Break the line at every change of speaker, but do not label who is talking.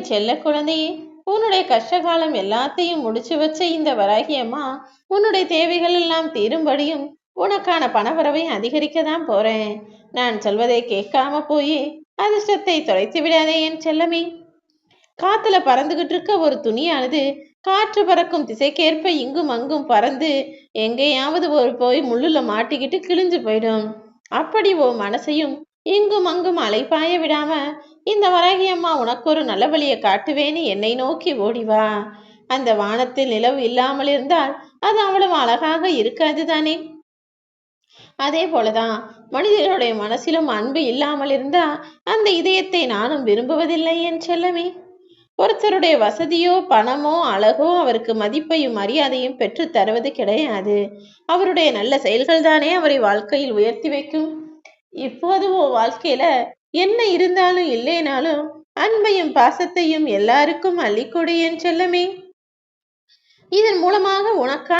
என் செல்ல குழந்தையே உன்னுடைய கஷ்டகாலம் எல்லாத்தையும் முடிச்சு வச்ச இந்த வராகி அம்மா உன்னுடைய தேவைகள் எல்லாம் தீரும்படியும் உனக்கான பணவரவை அதிகரிக்க தான் போறேன். நான் சொல்வதை கேட்காம போய் அதிர்ஷ்டத்தை தொலைத்து விடாதே என் செல்லமே. காத்துல பறந்துகிட்டு இருக்க ஒரு துணியானது காற்று பறக்கும் திசைக்கேற்ப இங்கும் அங்கும் பறந்து எங்கேயாவது ஒரு போய் முள்ளுல மாட்டிக்கிட்டு கிழிஞ்சு போயிடும். அப்படி ஓ மனசையும் இங்கும் அங்கும் அலைப்பாய விடாம இந்த வராகி அம்மா உனக்கு ஒரு நல்ல வழியை காட்டுவேன்னு என்னை நோக்கி ஓடி வா அந்த வானத்தில் நிலவு இல்லாமல் இருந்தால் அது அவ்வளவு அழகாக இருக்காது தானே? அதே போலதான் மனிதர்களுடைய மனசிலும் அன்பு இல்லாமல் இருந்தா அந்த இதயத்தை நானும் விரும்புவதில்லை என் செல்லமே. ஒருத்தருடைய வசதியோ பணமோ அழகோ அவருக்கு மதிப்பையும் மரியாதையும் பெற்று தருவது கிடையாது. அவருடைய நல்ல செயல்கள் தானே அவரை வாழ்க்கையில் உயர்த்தி வைக்கும். இப்போது ஓ வாழ்க்கையில என்ன இருந்தாலும் இல்லைனாலும் அன்பையும் பாசத்தையும் எல்லாருக்கும் அள்ளிக்கொடு என் செல்லமே. இதன் மூலமாக உனக்கான